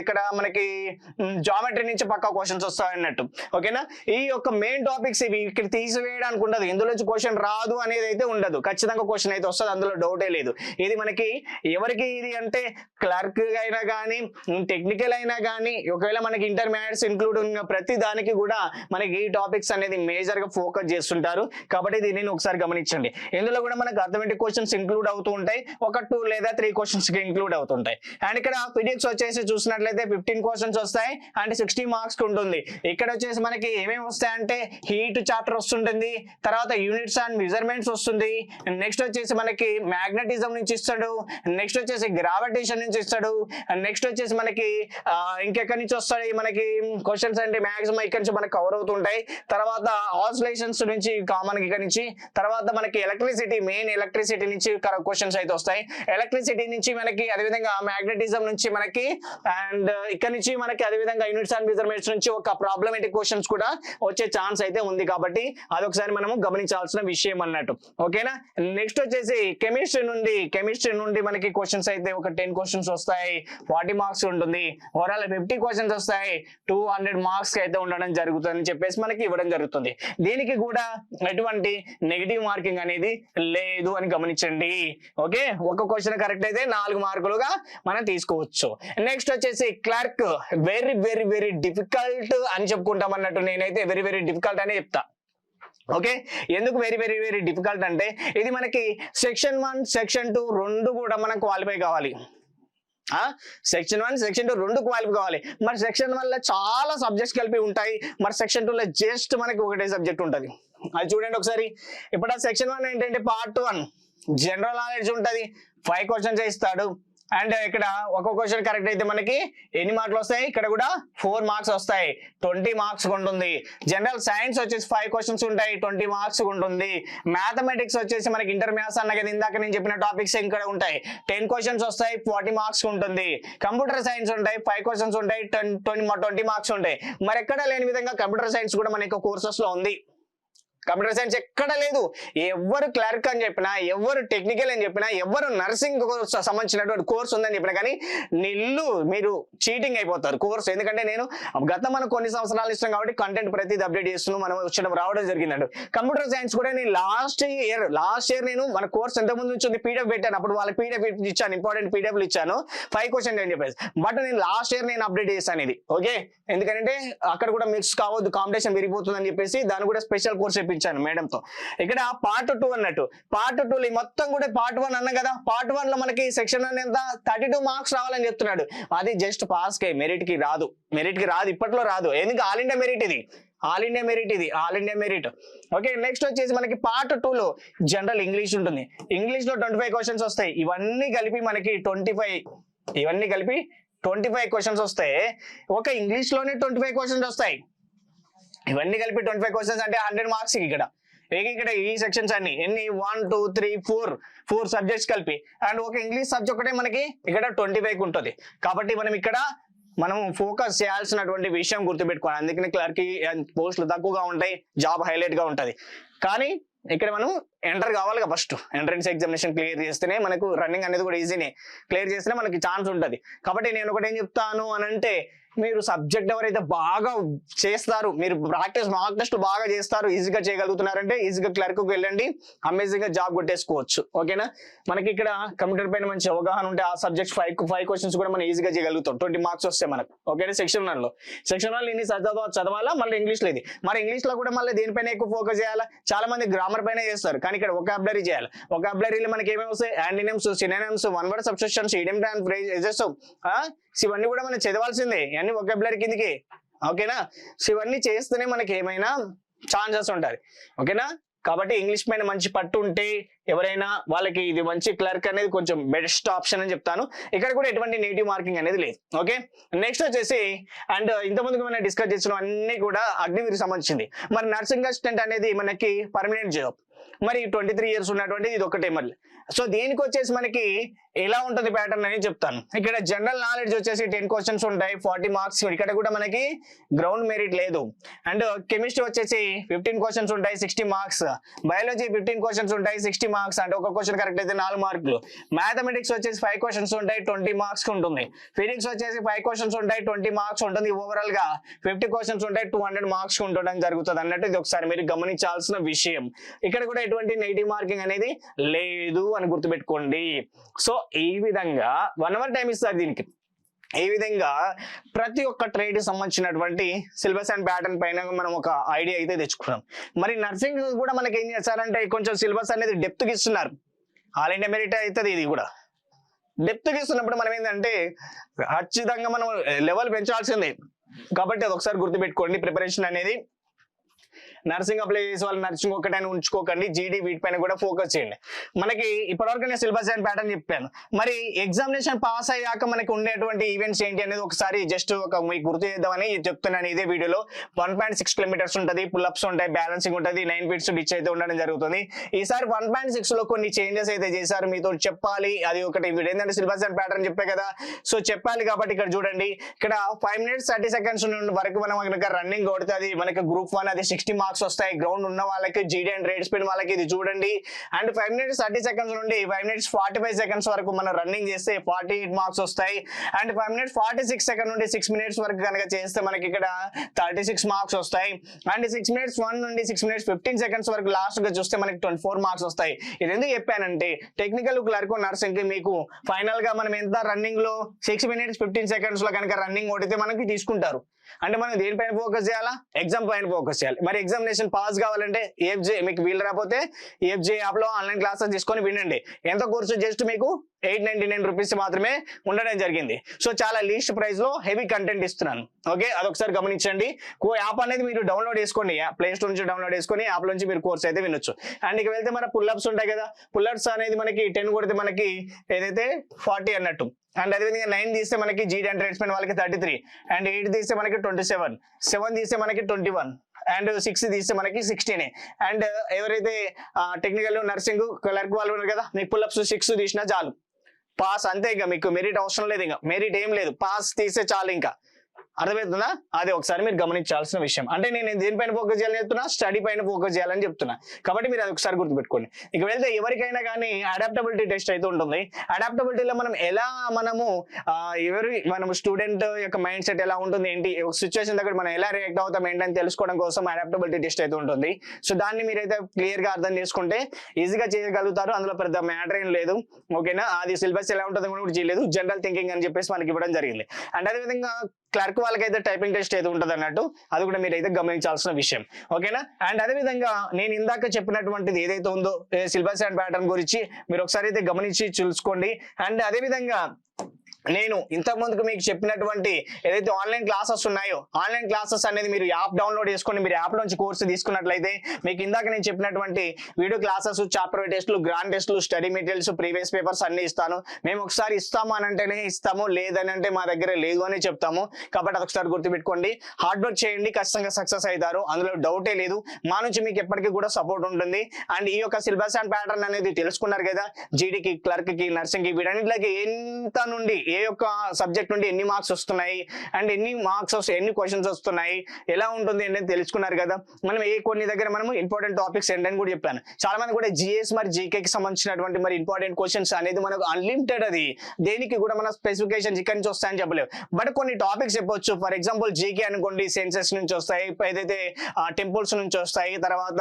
ఇక్కడ మనకి జామెట్రీ నుంచి పక్క క్వశ్చన్స్ వస్తాయి అన్నట్టు. ఓకేనా ఈ యొక్క మెయిన్ టాపిక్స్ ఇవి ఇక్కడ తీసివేయడానికి ఉండదు. ఇందులో క్వశ్చన్ రాదు అనేది అయితే ఉండదు. ఖచ్చితంగా క్వశ్చన్ అయితే వస్తుంది. అందులో డౌటే లేదు. ఇది మనకి ఎవరికి ఇది అంటే క్లర్క్ అయినా కానీ టెక్నికల్ అయినా కానీ ఒకవేళ మనకి ఇంటర్మీడియట్స్ ఇంక్లూడ్ ఉన్న ప్రతి దానికి కూడా మనకి ఈ టాపిక్స్ అనేది మేజర్గా ఫోకస్ చేస్తుంటారు. కాబట్టి దీనిని ఒకసారి గమనించండి. ఇందులో కూడా మనకు అథమెటిక్ క్వశ్చన్స్ ఇంక్లూడ్ అవుతూ ఉంటాయి. ఒక టూ లేదా త్రీ క్వశ్చన్స్కి ఇంక్లూడ్ అవుతుంటాయి అండ్ ఇక్కడ ఫిజిక్స్ వచ్చేసి చూసినట్లయితే ఫిఫ్టీన్ క్వశ్చన్స్ వస్తాయి. అండ్ సిక్స్టీ మార్క్స్ ఉంటుంది. ఇక్కడ వచ్చేసి మనకి ఏమేమి వస్తాయంటే హీట్ చాప్టర్ వస్తుంటుంది. తర్వాత యూనిట్స్ అండ్ మెజర్మెంట్స్ వస్తుంది. నెక్స్ట్ వచ్చేసి మనకి మ్యాగ్నటిజం నుంచి ఇస్తాడు. నెక్స్ట్ వచ్చేసి గ్రావిటేషన్ నుంచి ఇస్తాడు. నెక్స్ట్ వచ్చేసి మనకి ఇంకెక్కడి నుంచి వస్తాయి? మనకి క్వశ్చన్స్ అంటే మాక్సిమం ఇక్కడ నుంచి మనకి కవర్ అవుతుంటాయి తర్వాత ఆసిలేషన్స్ నుంచి కామన్ ఇక్కడ నుంచి. తర్వాత మనకి ఎలక్ట్రిసిటీ మెయిన్ ఎలక్ట్రిసిటీ నుంచి క్వశ్చన్స్ అయితే వస్తాయి. ఎలక్ట్రిసిటీ నుంచి మనకి అదేవిధంగా మ్యాగ్నెటిజం నుంచి మనకి అండ్ uh, ఇక్కడ నుంచి మనకి అదేవిధంగా యూనిట్స్ అండ్ మెజర్మెంట్స్ నుంచి ఒక ప్రాబ్లమేటిక్ క్వశ్చన్స్ కూడా వచ్చే ఛాన్స్ అయితే ఉంది కాబట్టి అదొకసారి మనము గమనించాల్సిన విషయం అన్నట్టు. ఓకేనా నెక్స్ట్ వచ్చేసి కెమిస్ట్రీ నుండి కెమిస్ట్రీ నుండి మనకి క్వశ్చన్స్ అయితే ఒక టెన్ క్వశ్చన్స్ వస్తాయి. ఫార్టీ మార్క్స్ ఉంటుంది. ఓవరాల్ ఫిఫ్టీ క్వశ్చన్స్ వస్తాయి. టూ హండ్రెడ్ మార్క్స్ అయితే ఉండడం జరుగుతుంది అని చెప్పేసి మనకి ఇవ్వడం జరుగుతుంది. దీనికి కూడా ఎటువంటి నెగిటివ్ మార్కింగ్ మార్కింగ్ అనేది లేదు అని గమనించండి. ఓకే ఒక క్వశ్చన్ కరెక్ట్ అయితే నాలుగు మార్కులుగా మనం తీసుకోవచ్చు. నెక్స్ట్ వచ్చేసి clerk very very very difficult అని చెప్పుకుంటాం అన్నట్టు నేనైతే వెరీ వెరీ డిఫికల్ట్ అనే చెప్తా. ఓకే ఎందుకు వెరీ వెరీ వెరీ డిఫికల్ట్ అంటే ఇది మనకి సెక్షన్ వన్ సెక్షన్ టూ రెండు కూడా మనం క్వాలిఫై కావాలి. సెక్షన్ వన్ సెక్షన్ టూ రెండు క్వాలిఫై కావాలి. మరి సెక్షన్ వన్లో చాలా సబ్జెక్ట్స్ కలిపి ఉంటాయి. మరి సెక్షన్ టూ లో జస్ట్ మనకి ఒకటే సబ్జెక్ట్ ఉంటుంది. అది చూడండి ఒకసారి. ఇప్పుడు ఆ సెక్షన్ వన్ ఏంటంటే పార్ట్ వన్ జనరల్ నాలెడ్జ్ ఉంటుంది. ఫైవ్ క్వశ్చన్స్ ఇస్తాడు. అండ్ ఇక్కడ ఒక క్వశ్చన్ కరెక్ట్ అయితే మనకి ఎన్ని మార్కులు వస్తాయి? ఇక్కడ కూడా ఫోర్ మార్క్స్ వస్తాయి. ట్వంటీ మార్క్స్ ఉంటుంది జనరల్ సైన్స్ వచ్చేసి ఫైవ్ క్వశ్చన్స్ ఉంటాయి. ట్వంటీ మార్క్స్ ఉంటుంది మ్యాథమెటిక్స్ వచ్చేసి మనకి ఇంటర్ మ్యాథ్స్ అన్న కదా. ఇందాక నేను చెప్పిన టాపిక్స్ ఇక్కడ ఉంటాయి? టెన్ క్వశ్చన్స్ వస్తాయి. ఫార్టీ మార్క్స్ ఉంటుంది కంప్యూటర్ సైన్స్ ఉంటాయి. ఫైవ్ క్వశ్చన్స్ ఉంటాయి. ట్వంటీ ట్వంటీ మార్క్స్ ఉంటాయి. మరి ఎక్కడ లేని విధంగా కంప్యూటర్ సైన్స్ కూడా మనకి కోర్సెస్లో ఉంది. కంప్యూటర్ సైన్స్ ఎక్కడ లేదు. ఎవరు క్లర్క్ అని చెప్పినా ఎవరు టెక్నికల్ అని చెప్పినా ఎవరు నర్సింగ్ సంబంధించినటువంటి కోర్స్ ఉందని చెప్పినా కానీ నిల్లు మీరు చీటింగ్ అయిపోతారు కోర్స్ ఎందుకంటే నేను గత మనం కొన్ని సంవత్సరాలు ఇష్టం కాబట్టి కంటెంట్ ప్రతిదీ అప్డేట్ చేస్తున్నాం. మనం వచ్చడం రావడం జరిగిందండి. కంప్యూటర్ సైన్స్ కూడా నేను లాస్ట్ ఇయర్ లాస్ట్ ఇయర్ నేను మన కోర్స్ ఎంత ముందు నుంచి ఉంది పీడిఎఫ్ పెట్టాను. అప్పుడు వాళ్ళకి పీడిఎఫ్ ఇచ్చాను. ఇంపార్టెంట్ పీడిఎఫ్ ఇచ్చాను. ఫైవ్ క్వశ్చన్ అని చెప్పేసి. బట్ నేను లాస్ట్ ఇయర్ నేను అప్డేట్ చేశాను ఇది. ఓకే ఎందుకంటే అక్కడ కూడా మిక్స్ కావద్దు. కాంపిటీషన్ పెరిగిపోతుంది అని చెప్పేసి దాని కూడా స్పెషల్ కోర్స్ చెప్పి మేడం తో ఇక్కడ పార్ట్ టూ అన్నట్టు. పార్ట్ టూ మొత్తం కూడా పార్ట్ వన్ అన్న కదా. పార్ట్ వన్లో మనకి సెక్షన్ ఎంత? థర్టీ టూ మార్క్స్ రావాలని చెప్తున్నాడు. అది జస్ట్ పాస్కి మెరిట్కి రాదు. మెరిట్కి రాదు ఇప్పట్లో రాదు. ఎందుకు? ఆల్ ఇండియా మెరిట్ ఇది. ఆల్ ఇండియా మెరిట్ ఇది. All India merit okay next వచ్చేసి మనకి పార్ట్ టూ లో జనరల్ ఇంగ్లీష్ ఉంటుంది. ఇంగ్లీష్లో ట్వంటీ ఫైవ్ క్వశ్చన్స్ వస్తాయి. ఇవన్నీ కలిపి మనకి ట్వంటీ ఫైవ్ ఇవన్నీ కలిపి ట్వంటీ ఫైవ్ క్వశ్చన్స్ వస్తాయి. ఒక ఇంగ్లీష్లోనే ట్వంటీ ఫైవ్ క్వశ్చన్స్ వస్తాయి. ఇవన్నీ కలిపి ట్వంటీ ఫైవ్ క్వశ్చన్స్ అంటే హండ్రెడ్ మార్క్స్ ఇక్కడ. ఇక్కడ ఈ సెక్షన్స్ అన్ని ఎన్ని? One two three four four subjects కలిపి. అండ్ ఒక ఇంగ్లీష్ సబ్జెక్ట్ ఒకటే మనకి ఇక్కడ ట్వంటీ ఫైవ్ ఉంటుంది. కాబట్టి మనం ఇక్కడ మనం ఫోకస్ చేయాల్సినటువంటి విషయం గుర్తుపెట్టుకోవాలి. అందుకనే క్లర్క్ పోస్టులు తక్కువగా ఉంటాయి జాబ్ హైలైట్గా ఉంటది. కానీ ఇక్కడ మనం ఎంటర్ కావాలి ఫస్ట్ ఎంట్రన్స్ ఎగ్జామినేషన్ క్లియర్ చేస్తేనే మనకు రన్నింగ్ అనేది కూడా ఈజీనే క్లియర్ చేస్తేనే మనకి ఛాన్స్ ఉంటుంది. కాబట్టి నేను ఒకటి ఏం చెప్తాను అని అంటే మీరు సబ్జెక్ట్ ఎవరైతే బాగా చేస్తారు మీరు ప్రాక్టీస్ మాక్ టెస్ట్ బాగా చేస్తారు ఈజీగా చేయగలుగుతున్నారంటే ఈజీగా క్లర్క్ వెళ్ళండి అమేజింగ్గా జాబ్ కొట్టేసుకోవచ్చు. ఓకేనా మనకి ఇక్కడ కంప్యూటర్ పైన మంచి అవగాహన ఉంటే ఆ సబ్జెక్ట్ ఫైవ్ ఫైవ్ క్వశ్చన్స్ కూడా మనం ఈజీగా చేయగలుగుతాం. ట్వంటీ మార్క్స్ వస్తాయి మనకు. ఓకేనా సెక్షన్ వన్లో. సెక్షన్ వన్ ఇన్ని చదవ చదవాలా? మళ్ళీ ఇంగ్లీష్లో ఇది. మరి ఇంగ్లీష్లో కూడా మళ్ళీ దేనిపైన ఎక్కువ ఫోకస్ చేయాలా? చాలా మంది గ్రామర్ పైన చేస్తారు. కానీ ఇక్కడ ఒక అబ్లరీ చేయాలి. ఒక అబ్లరీలో మనకి ఏమేమి వస్తాయి? Antonyms synonyms one word substitutions idiom and so ఇవన్నీ కూడా మనం చదవాల్సిందే. ఇవన్నీ ఒక అబ్లరీ కిందకి. ఓకేనా? సో ఇవన్నీ చేస్తేనే మనకి ఏమైనా ఛాన్సెస్ ఉంటాయి. ఓకేనా? కాబట్టి ఇంగ్లీష్ పైన మంచి పట్టు ఉంటే ఎవరైనా వాళ్ళకి ఇది మంచి క్లర్క్ అనేది కొంచెం బెస్ట్ ఆప్షన్ అని చెప్తాను. ఇక్కడ కూడా ఎటువంటి నెగిటివ్ మార్కింగ్ అనేది లేదు. ఓకే? నెక్స్ట్ వచ్చేసి అండ్ ఇంతకుముందు మనం డిస్కస్ చేసిన అన్ని కూడా అగ్నివీరికి సంబంధించింది. మరి నర్సింగ్ అసిస్టెంట్ అనేది మనకి పర్మనెంట్ జాబ్ మరి ట్వంటీ త్రీ ఇయర్స్ ఉన్నటువంటిది ఇది ఒకటే మళ్ళీ. సో దీనికి వచ్చేసి మనకి ఎలా ఉంటుంది ప్యాటర్న్ అని చెప్తాను. ఇక్కడ జనరల్ నాలెడ్జ్ వచ్చేసి టెన్ క్వశ్చన్స్ ఉంటాయి ఫార్టీ మార్క్స్ ఇక్కడ కూడా మనకి గ్రౌండ్ మెరిట్ లేదు. అండ్ కెమిస్ట్రీ వచ్చేసి ఫిఫ్టీన్ క్వశ్చన్స్ ఉంటాయి sixty marks biology fifteen questions ఉంటాయి సిక్స్టీ మార్క్స్ అంటే ఒక క్వశ్చన్ కరెక్ట్ అయితే నాలుగు మార్కులు మ్యాథమెటిక్స్ వచ్చేసి ఫైవ్ క్వశ్చన్స్ ఉంటాయి ట్వంటీ మార్క్స్ ఉంటుంది. ఫిజిక్స్ వచ్చేసి ఫైవ్ క్వశ్చన్స్ ఉంటాయి ట్వంటీ మార్క్స్ ఉంటుంది. ఓవరాల్గా ఫిఫ్టీ క్వశ్చన్స్ ఉంటాయి టూ హండ్రెడ్ మార్క్స్ ఉండడం జరుగుతుంది అన్నట్టు ఇది ఒకసారి మీరు గమనించాల్సిన విషయం. ఇక్కడ కూడా ఎటువంటి నెగిటివ్ మార్కింగ్ అనేది లేదు అని గుర్తుపెట్టుకోండి. సో ఈ విధంగా వన్ అవర్ టైం ఇస్తారు దీనికి. ఈ విధంగా ప్రతి ఒక్క ట్రేడ్ సంబంధించినటువంటి సిలబస్ అండ్ ప్యాటర్న్ పైన మనం ఒక ఐడియా అయితే తెచ్చుకున్నాం. మరి నర్సింగ్ కూడా మనకి ఏం చేస్తారంటే కొంచెం సిలబస్ అనేది డెప్త్కి ఇస్తున్నారు. ఆల్ ఇండియా మెరిట్ అవుతుంది ఇది కూడా. డెప్త్ ఇస్తున్నప్పుడు మనం ఏంటంటే ఖచ్చితంగా మనం లెవెల్ పెంచాల్సిందే. కాబట్టి అది ఒకసారి గుర్తుపెట్టుకోండి ప్రిపరేషన్ అనేది. నర్సింగ్ అప్లై చేసే వాళ్ళు నర్సింగ్ ఒకటైనా ఉంచుకోకండి జీడీ వీటిపైన కూడా ఫోకస్ చేయండి. మనకి ఇప్పటివరకు నేను సిలబస్ అండ్ ప్యాటర్న్ చెప్పాను. మరి ఎగ్జామినేషన్ పాస్ అయ్యాక మనకి ఉండేటువంటి ఈవెంట్స్ ఏంటి అనేది ఒకసారి జస్ట్ ఒక మీకు గుర్తు చేద్దామని చెప్తున్నాను ఇదే వీడియోలో. వన్ పాయింట్ సిక్స్ కిలోమీటర్స్ ఉంటుంది పుల్అప్స్ ఉంటాయి బ్యాలెన్సింగ్ ఉంటుంది నైన్ ఫీట్స్ డిచ్ అయితే ఉండడం జరుగుతుంది. ఈసారి వన్ పాయింట్ సిక్స్లో కొన్ని చేంజెస్ అయితే చేశారు మీతో చెప్పాలి. అది ఒకటి వీడు ఏంటంటే సిలబస్ అండ్ ప్యాటర్న్ చెప్పే కదా. సో చెప్పాలి కాబట్టి ఇక్కడ చూడండి. ఇక్కడ ఫైవ్ మినిట్స్ థర్టీ సెకండ్స్ వరకు మనం కనుక రన్నింగ్ కొడితే అది మనకి గ్రూప్ వన్ అది సిక్స్టీ మార్క్స్ మార్క్స్ వస్తాయి. గ్రౌండ్ ఉన్న వాళ్ళకి జీడీ అండ్ రేట్ స్పిన్ వాళ్ళకి ఇది చూడండి. And five minutes thirty seconds నుండి five minutes forty five seconds వరకు మనం రన్నింగ్ చేస్తే ఫార్టీ ఎయిట్ మార్క్స్ వస్తాయి. And five minutes forty six second నుండి సిక్స్ మినిట్స్ వరకు కనుక చేస్తే మనకి ఇక్కడ థర్టీ సిక్స్ మార్క్స్ వస్తాయి. అండ్ సిక్స్ మినిట్స్ వన్ నుండి సిక్స్ మినిట్స్ ఫిఫ్టీన్ సెకండ్స్ వరకు లాస్ట్గా చూస్తే మనకి ట్వంటీ ఫోర్ మార్క్స్ వస్తాయి. ఇది ఎందుకు చెప్పానంటే టెక్నికల్ క్లర్క్ నర్సింగ్కి మీకు? ఫైనల్గా మనం ఎంత రన్నింగ్లో సిక్స్ మినిట్స్ ఫిఫ్టీన్ సెకండ్స్లో కనుక రన్నింగ్ ఓడితే మనకి తీసుకుంటారు. అంటే మనం దేనిపైన ఫోకస్ చేయాలా? ఎగ్జామ్ పైన ఫోకస్ చేయాలి. మరి ఎగ్జామినేషన్ పాస్ కావాలంటే ఏఫ్జే మీకు వీలు రాకపోతే ఏఫ్జే యాప్లో ఆన్లైన్ క్లాసెస్ తీసుకొని వినండి. ఎంత కోర్సు జస్ట్ మీకు ఎయిట్ నైన్టీ నైన్ రూపీస్ మాత్రమే ఉండడం జరిగింది. సో చాలా లీస్ట్ ప్రైస్లో హెవీ కంటెంట్ ఇస్తున్నాను. ఓకే అదొకసారి గమనించండి. కో యాప్ అనేది మీరు డౌన్లోడ్ చేసుకోండి. ప్లే స్టోర్ నుంచి డౌన్లోడ్ చేసుకొని యాప్ నుంచి మీరు కోర్స్ అయితే వినొచ్చు. అండ్ ఇక వెళ్తే మన పుల్అప్స్ ఉంటాయి కదా? పుల్అప్స్ అనేది మనకి టెన్ కొడితే మనకి ఏదైతే ఫార్టీ అన్నట్టు. అండ్ అదేవిధంగా నైన్ తీస్తే మనకి జీడీ అండ్ ట్రేడ్స్మెన్ వాళ్ళకి థర్టీ త్రీ అండ్ ఎయిట్ తీస్తే మనకి ట్వంటీ సెవెన్ సెవెన్ తీస్తే మనకి ట్వంటీ వన్ అండ్ సిక్స్ తీస్తే మనకి సిక్స్టీనే అండ్ ఎవరైతే టెక్నికల్ నర్సింగ్ క్లర్క్ వాళ్ళు ఉన్నారు కదా మీకు పుల్అప్స్ సిక్స్ తీసినా చాలు. పాస్ అంతే ఇక మీకు మెరిట్ అవసరం లేదు ఇంకా. మెరిట్ ఏం లేదు. పాస్ తీస్తే చాలు ఇంకా. అర్థమవుతుందా అది ఒకసారి మీరు గమనించాల్సిన విషయం. అంటే నేను దేనిపైన ఫోకస్ చేయాలని చెప్తున్నా? స్టడీ పైన ఫోకస్ చేయాలని చెప్తున్నా. కాబట్టి మీరు అది ఒకసారి గుర్తుపెట్టుకోండి. ఇక వెళ్తే ఎవరికైనా కానీ అడాప్టబిలిటీ టెస్ట్ అయితే ఉంటుంది. అడాప్టబిలిటీలో మనం ఎలా మనము ఎవరి మనం స్టూడెంట్ యొక్క మైండ్ సెట్ ఎలా ఉంటుంది ఏంటి ఒక సిచ్యువేషన్ దగ్గర మనం ఎలా రియాక్ట్ అవుతాం ఏంటని తెలుసుకోవడం కోసం అడాప్టబిలిటీ టెస్ట్ అయితే ఉంటుంది. సో దాన్ని మీరైతే క్లియర్గా అర్థం చేసుకుంటే ఈజీగా చేయగలుగుతారు. అందులో పెద్ద మ్యాటర్ ఏం లేదు. ఓకేనా? అది సిలబస్ ఎలా ఉంటుంది కూడా చేయలేదు. జనరల్ థింకింగ్ అని చెప్పేసి మనకి ఇవ్వడం జరిగింది. అండ్ అదేవిధంగా క్లర్క్ వాళ్ళకైతే టైపింగ్ టెస్ట్ ఏది ఉంటుంది అన్నట్టు అది కూడా మీరు అయితే గమనించాల్సిన విషయం. ఓకేనా? అండ్ అదే విధంగా నేను ఇందాక చెప్పినటువంటిది ఏదైతే ఉందో సిలబస్ అండ్ ప్యాటర్న్ గురించి మీరు ఒకసారి అయితే గమనించి చూసుకోండి. అండ్ అదే విధంగా నేను ఇంతకు ముందుకు మీకు చెప్పినటువంటి ఏదైతే ఆన్లైన్ క్లాసెస్ ఉన్నాయో ఆన్లైన్ క్లాసెస్ అనేది మీరు యాప్ డౌన్లోడ్ చేసుకొని మీరు యాప్ నుంచి కోర్సు తీసుకున్నట్లయితే మీకు ఇందాక నేను చెప్పినటువంటి వీడియో క్లాసెస్ చాప్టర్ టెస్టులు గ్రాండ్ టెస్టులు స్టడీ మెటీరియల్స్ ప్రీవియస్ పేపర్స్ అన్ని ఇస్తాను. మేము ఒకసారి ఇస్తాము అని అంటేనే ఇస్తాము లేదని అంటే మా దగ్గర లేదు అని చెప్తాము. కాబట్టి అదొకసారి గుర్తుపెట్టుకోండి. హార్డ్ వర్క్ చేయండి ఖచ్చితంగా సక్సెస్ అవుతారు. అందులో డౌటే లేదు. మా నుంచి మీకు ఎప్పటికీ కూడా సపోర్ట్ ఉంటుంది. అండ్ ఈ యొక్క సిలబస్ అండ్ ప్యాటర్న్ అనేది తెలుసుకున్నారు కదా జీడీకి క్లర్క్కి నర్సింగ్కి వీటన్నిటికి ఎంత నుండి ఏ యొక్క సబ్జెక్ట్ నుండి ఎన్ని మార్క్స్ వస్తున్నాయి? అండ్ ఎన్ని మార్క్స్ వస్తాయి ఎన్ని క్వశ్చన్స్ వస్తున్నాయి? ఎలా ఉంటుంది అనేది తెలుసుకున్నారు కదా? మనం ఏ కొన్ని దగ్గర మనం ఇంపార్టెంట్ టాపిక్స్ ఏంటని కూడా చెప్పాను. చాలా మంది కూడా జిఎస్ మరి జీకేకి సంబంధించినటువంటి మరి ఇంపార్టెంట్ క్వశ్చన్స్ అనేది మనకు అన్లిమిటెడ్ అది. దేనికి కూడా మన స్పెసిఫికేషన్స్ ఇక్కడి నుంచి వస్తాయని చెప్పలేవు బట్ కొన్ని టాపిక్స్ చెప్పొచ్చు. ఫర్ ఎగ్జాంపుల్ జీకే అనుకోండి సెన్సెస్ నుంచి వస్తాయి. ఏదైతే టెంపుల్స్ నుంచి వస్తాయి తర్వాత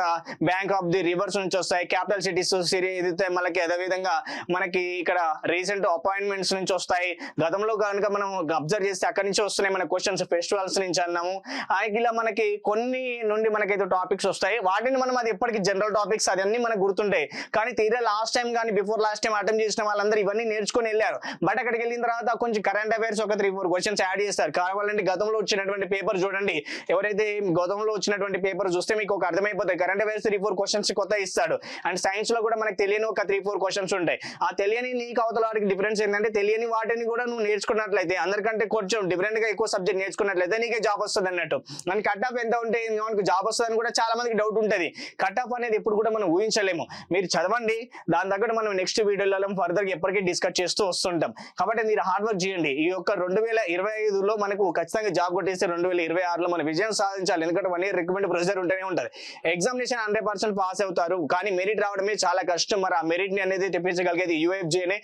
బ్యాంక్ ఆఫ్ ది రివర్స్ నుంచి వస్తాయి క్యాపిటల్ సిటీస్ సిరీ ఏదైతే మనకి అదేవిధంగా మనకి ఇక్కడ రీసెంట్ అపాయింట్మెంట్స్ నుంచి వస్తాయి గతంలో కనుక మనం అబ్జర్వ్ చేస్తే అక్కడి నుంచి వస్తున్నాయి మన క్వశ్చన్స్ ఫెస్టివల్స్ నుంచి అన్నాము. ఆ ఇలా మనకి కొన్ని నుండి మనకైతే టాపిక్స్ వస్తాయి. వాటిని మనం అది ఎప్పటికీ జనరల్ టాపిక్స్ అదన్నీ మనకు గుర్తుంటాయి. కానీ తీరే లాస్ట్ టైం కానీ బిఫోర్ లాస్ట్ టైం అటెంప్ట్ చేసిన వాళ్ళందరూ ఇవన్నీ నేర్చుకొని వెళ్ళారు. బట్ అక్కడికి వెళ్ళిన తర్వాత కొంచెం కరెంట్ అఫైర్స్ ఒక త్రీ ఫోర్ క్వశ్చన్స్ యాడ్ చేస్తారు. కావాలంటే గతంలో వచ్చినటువంటి పేపర్ చూడండి. ఎవరైతే గతంలో వచ్చినటువంటి పేపర్ చూస్తే మీకు ఒక అర్థమైపోతాయి. Current affairs three four questions కొత్త ఇస్తాడు. అండ్ సైన్స్లో కూడా మనకు తెలియని ఒక త్రీ ఫోర్ క్వశ్చన్స్ ఉంటాయి. ఆ తెలియని నీకు అవతల వాడికి డిఫరెన్స్ ఏంటంటే తెలియని వాటిని కూడా నువ్వు నేర్చుకున్నట్లయితే అందరికంటే కొంచెం డిఫరెంట్గా ఎక్కువ సబ్జెక్ట్ నేర్చుకున్నట్లయితే నీకే జాబ్ వస్తుంది అన్నట్టు. మన కట్ ఆఫ్ ఎంత ఉంటే మనకు జాబ్ వస్తుందని కూడా చాలా మందికి డౌట్ ఉంటుంది. కట్ ఆఫ్ అనేది ఎప్పుడు కూడా మనం ఊహించలేము. మీరు చదవండి దాని తగ్గట్టు మనం నెక్స్ట్ వీడియోలలో ఫర్దర్ ఎప్పటికీ డిస్కస్ చేస్తూ వస్తుంటాం. కాబట్టి మీరు హార్డ్ వర్క్ చేయండి. ఈ యొక్క రెండు వేల ఇరవై ఐదులో మనకు ఖచ్చితంగా జాబ్ కొట్టేస్తే రెండు వేల ఇరవై ఆరులో మన విజయం సాధించాలి. ఎందుకంటే వన్ ఇయర్ రికమెండ్ ప్రెజర్ ఉంటూనే ఉంటుంది. ఎగ్జామినేషన్ హండ్రెడ్ పర్సెంట్ పాస్ అవుతారు. కానీ మెరిట్ రావడమే చాలా కష్టం. మరి ఆ మెరిట్ని అనేది తెప్పించగలిగేది యూఎఫ్జేనే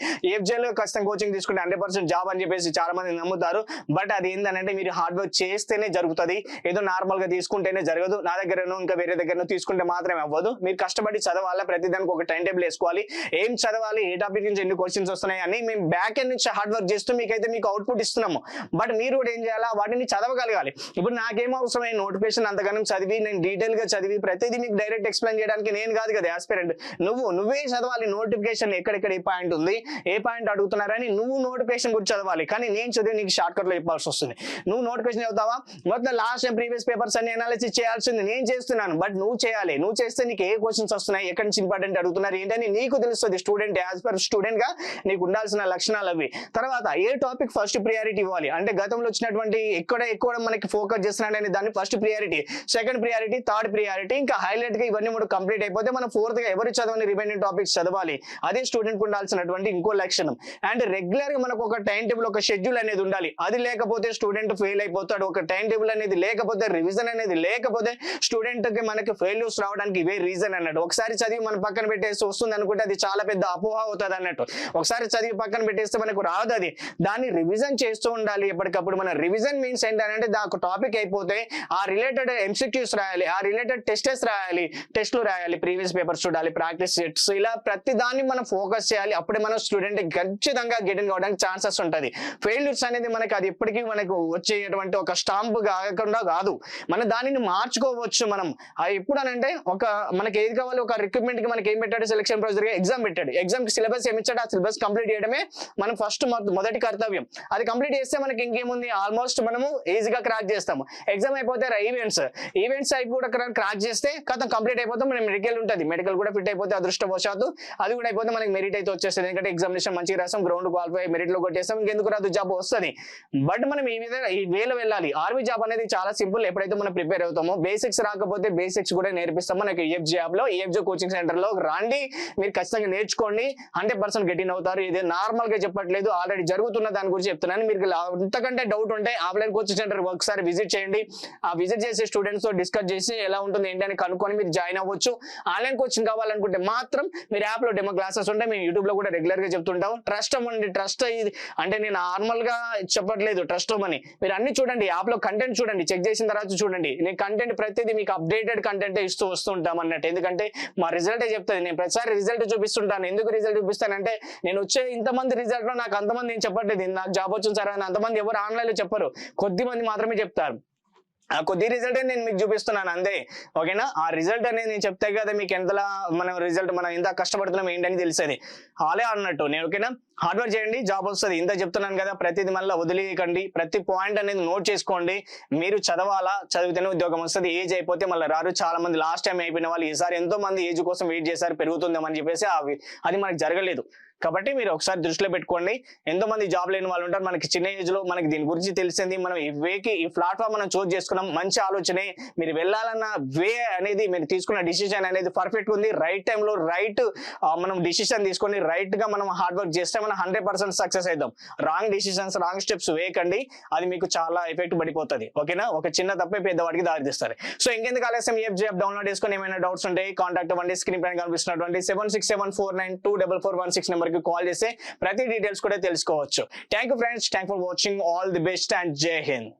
లో ఖచ్చితంగా కోచింగ్ తీసుకుంటే హండ్రెడ్ జాబ్ అని చెప్పేసి చాలా మంది నమ్ముతారు. బట్ అది ఏంటంటే మీరు హార్డ్ వర్క్ చేస్తేనే జరుగుతుంది. ఏదో నార్మల్గా తీసుకుంటేనే జరగదు. నా దగ్గరను ఇంకా వేరే దగ్గరను తీసుకుంటే మాత్రమే అవ్వదు. మీరు కష్టపడి చదవాలి? ప్రతి దానికి ఒక టైం టేబుల్ వేసుకోవాలి. ఏం చదవాలి? ఏ టాపిక్ నుంచి ఎన్ని క్వశ్చన్స్ వస్తున్నాయి? అని మేము బ్యాక్ ఎండ్ నుంచి హార్డ్ వర్క్ చేస్తూ మీకైతే మీకు అవుట్పుట్ ఇస్తున్నాము. బట్ మీరు కూడా ఏం చేయాలా? వాటిని చదవగలగాలి. ఇప్పుడు నాకేం అవసరమైన నోటిఫికేషన్ అంతగానం చదివి నేను డీటెయిల్గా చదివి ప్రతిదీ మీకు డైరెక్ట్ ఎక్స్ప్లెయిన్ చేయడానికి నేను కాదు కదా ఆస్పిరెంట్ నువ్వు నువ్వే చదవాలి. నోటిఫికేషన్ ఎక్కడెక్కడ ఏ పాయింట్ ఉంది? ఏ పాయింట్ అడుగుతున్నారని నువ్వు నోటిఫికేషన్ గురించి చదవాలి. కానీ నేను చదివి నీకు షార్ట్ కట్లో చెప్పాల్సి వస్తుంది. నువ్వు నోటిఫికేషన్ చదువుతావా? మొత్తం లాస్ట్ టైం ప్రీవియస్ పేపర్స్ అన్ని అనాలిసిస్ చేయాల్సింది నేను చేస్తున్నాను. బట్ నువ్వు చేయాలి. నువ్వు చేస్తే నీకు ఏ క్వశ్చన్స్ వస్తున్నాయి? ఎక్కడి నుంచి ఇంపార్టెంట్ అడుగుతున్నారు? ఏంటని నీకు తెలుస్తుంది స్టూడెంట్ యాజ్ పర్ స్టూడెంట్గా నీకు ఉండాల్సిన లక్షణాలు అవి. తర్వాత ఏ టాపిక్ ఫస్ట్ ప్రియారిటీ ఇవ్వాలి? అంటే గతంలో వచ్చినటువంటి ఎక్కడ ఎక్కువ మనకి ఫోకస్ చేస్తున్నాడని దాన్ని first priority second priority third priority ఇంకా హైలైట్గా ఇవన్నీ మూడు కంప్లీట్ అయిపోతే మనం ఫోర్త్గా ఎవరు చదవని రిమైనింగ్ టాపిక్స్ చదవాలి? అదే స్టూడెంట్ ఉండాల్సినటువంటి ఇంకో లక్షణం. అండ్ రెగ్యులర్గా మనకు ఒక టైం టేబుల్ ఒక షెడ్యూల్ అనేది ఉండాలి. అది లేకపోతే స్టూడెంట్ ఫెయిల్ అయిపోతాడు. ఒక టైం టేబుల్ అనేది లేకపోతే రివిజన్ అనేది లేకపోతే స్టూడెంట్కి మనకి ఫెయిల్యూర్స్ రావడానికి ఇవే రీజన్ అన్నట్టు ఒకసారి చదివి మన పక్కన పెట్టేసి వస్తుంది అనుకుంటే అది చాలా పెద్ద అపోహ అవుతుంది అన్నట్టు. ఒకసారి చదివి పక్కన పెట్టేస్తే మనకు రాదు అది. దాన్ని రివిజన్ చేస్తూ ఉండాలి ఎప్పటికప్పుడు. మన రివిజన్ మీన్స్ ఏంటంటే దానికి టాపిక్ అయిపోతే ఆ రిలేటెడ్ ఎంసీక్యూస్ రాయాలి ఆ రిలేటెడ్ టెస్టెస్ రాయాలి టెస్ట్లు రాయాలి ప్రీవియస్ పేపర్స్ చూడాలి ప్రాక్టీస్ సెట్స్ ఇలా ప్రతి దాన్ని మనం ఫోకస్ చేయాలి. అప్పుడే మనం స్టూడెంట్ ఖచ్చితంగా గెటింగ్ అవడానికి ఛాన్సెస్ ఉంటుంది. ఫెయిల్యూర్స్ అనేది మనకి అది ఎప్పటికీ మనకు వచ్చేటువంటి ఒక స్టాంప్ కాకుండా కాదు. మన దానిని మార్చుకోవచ్చు మనం. అది ఎప్పుడు అనంటే ఒక మనకి ఏది కావాలి ఒక రిక్రూట్మెంట్కి మనకి ఏం పెట్టాడు? సెలక్షన్ ప్రొసీజర్ ఎగ్జామ్ పెట్టాడు. ఎగ్జామ్కి సిలబస్ ఏమి ఇచ్చాడు? ఆ సిలబస్ కంప్లీట్ చేయడమే మనం ఫస్ట్ మొదటి కర్తవ్యం. అది కంప్లీట్ చేస్తే మనకి ఇంకేముంది? ఆల్మోస్ట్ మనము ఈజీగా క్రాక్ చేస్తాము. ఎగ్జామ్ అయిపోతే ఈవెంట్స్ ఈవెంట్స్ అయిపోయి కూడా క్రాక్ చేస్తే కథం కంప్లీట్ అయిపోతే. మనం మెడికల్ ఉంటుంది. మెడికల్ కూడా ఫిట్ అయిపోతే అదృష్టవశాత్తు. అది కూడా అయిపోతే మనకి మెరిట్ అయితే వచ్చేస్తుంది. ఎందుకంటే ఎగ్జామినేషన్ మంచిగా రాస్తాం. గ్రౌండ్ క్వాలిఫై మెరిట్లో కొట్టేస్తాం ఇంకెందుకు రాదు? జాబ్ వస్తుంది. బట్ మనం ఈ విధంగా ఈ వేలో వెళ్ళాలి. ఆర్మీ జాబ్ అనేది చాలా సింపుల్. ఎప్పుడైతే మనం ప్రిపేర్ అవుతామో బేసిక్స్ రాకపోతే బేసిక్స్ కూడా నేర్పిస్తాం. మనకి ఈఎఫ్ జాబ్లో ఈఎఫ్ కోచింగ్ సెంటర్లో రండి. మీరు ఖచ్చితంగా నేర్చుకోండి. హండ్రెడ్ పర్సెంట్ గెటిన్ అవుతారు. ఇది నార్మల్గా చెప్పట్లేదు. ఆల్రెడీ జరుగుతున్న దాని గురించి చెప్తున్నాను. మీరు అంతకంటే డౌట్ ఉంటే ఆఫ్లైన్ కోచింగ్ సెంటర్ ఒకసారి విజిట్ చేయండి. ఆ విజిట్ చేసే స్టూడెంట్స్తో డిస్కస్ చేసి ఎలా ఉంటుంది ఏంటి అని కనుక్కొని మీరు జాయిన్ అవ్వచ్చు. ఆన్లైన్ కోచింగ్ కావాలనుకుంటే మాత్రం మీరు యాప్లో డెమో క్లాసెస్ ఉంటాయి. మేము యూట్యూబ్లో కూడా రెగ్యులర్గా చెప్తుంటాం. ట్రస్ట్ అవ్వండి. ట్రస్ట్ ఇది అంటే నేను నార్మల్గా చెప్పట్లేదు ట్రస్ట్ అవ్వమని. మీరు అన్ని చూడండి యాప్లో కంటెంట్ చూడండి చెక్ చేసిన తర్వాత చూడండి. నేను కంటెంట్ ప్రతిదీ మీకు అప్డేటెడ్ కంటెంట్ ఇస్తూ వస్తుంటాం అన్నట్టు. ఎందుకంటే మా రిజల్ట్ చెప్తుంది. నేను ప్రతిసారి రిజల్ట్ చూపిస్తుంటాను. ఎందుకు రిజల్ట్ చూపిస్తానంటే నేను వచ్చే ఇంతమంది రిజల్ట్లో నాకు అంతమంది నేను చెప్పట్లేదు. నాకు జాబ్ వచ్చింది సార్ అని అంతమంది ఎవరు ఆన్లైన్లో చెప్పరు. కొద్ది మంది మాత్రమే చెప్తారు. ఆ కొద్ది రిజల్ట్ నేను మీకు చూపిస్తున్నాను అంతే. ఓకేనా? ఆ రిజల్ట్ అనేది నేను చెప్తే కదా మీకు ఎంతలా మనం రిజల్ట్ మనం ఎంత కష్టపడుతున్నాం ఏంటని తెలిసేది ఆలే అన్నట్టు నేను ఓకేనా? హార్డ్ వర్క్ చేయండి జాబ్ వస్తుంది. ఇంత చెప్తున్నాను కదా ప్రతిది మళ్ళీ వదిలేయకండి. ప్రతి పాయింట్ అనేది నోట్ చేసుకోండి. మీరు చదవాలా? చదివితేనే ఉద్యోగం వస్తుంది. ఏజ్ అయిపోతే మళ్ళీ రారు. చాలా మంది లాస్ట్ టైం అయిపోయిన వాళ్ళు ఈసారి ఎంతో మంది ఏజ్ కోసం వెయిట్ చేశారు పెరుగుతుందేమని చెప్పేసి అవి అది మనకు జరగలేదు. కాబట్టి మీరు ఒకసారి దృష్టిలో పెట్టుకోండి. ఎంతో మంది జాబ్ లేని వాళ్ళు ఉంటారు. మనకి చిన్న ఏజ్లో మనకి దీని గురించి తెలిసింది. మనం ఈ వేకి ఈ ప్లాట్ఫామ్ మనం చూస్ చేసుకున్నాం. మంచి ఆలోచనే. మీరు వెళ్ళాలన్న వే అనేది మీరు తీసుకున్న డిసిషన్ అనేది పర్ఫెక్ట్ ఉంది. రైట్ టైంలో రైట్ మనం డిసిషన్ తీసుకొని రైట్గా మనం హార్డ్ వర్క్ చేస్తే మనం హండ్రెడ్ పర్సెంట్ సక్సెస్ అవుతాం రాంగ్ డిసిషన్స్ రాంగ్ స్టెప్స్ వేయకండి. అది మీకు చాలా ఎఫెక్ట్ పడిపోతుంది. ఓకేనా? ఒక చిన్న తప్పే పెద్దవాడికి దారితీస్తారు సో ఇంకెందుకు ఆలస్యం? ఈ యాప్ డౌన్లోడ్ చేసుకొని ఏమైనా డౌట్స్ ఉంటాయి కాంటాక్ట్ అవ్వండి. స్క్రీన్ పైన కనిపిస్తున్నటువంటి seven six seven four nine two double four one six number కి కాల్ చేస్తే ప్రతి డీటెయిల్స్ కూడా తెలుసుకోవచ్చు. Thank you friends thank for watching all the best and Jai Hind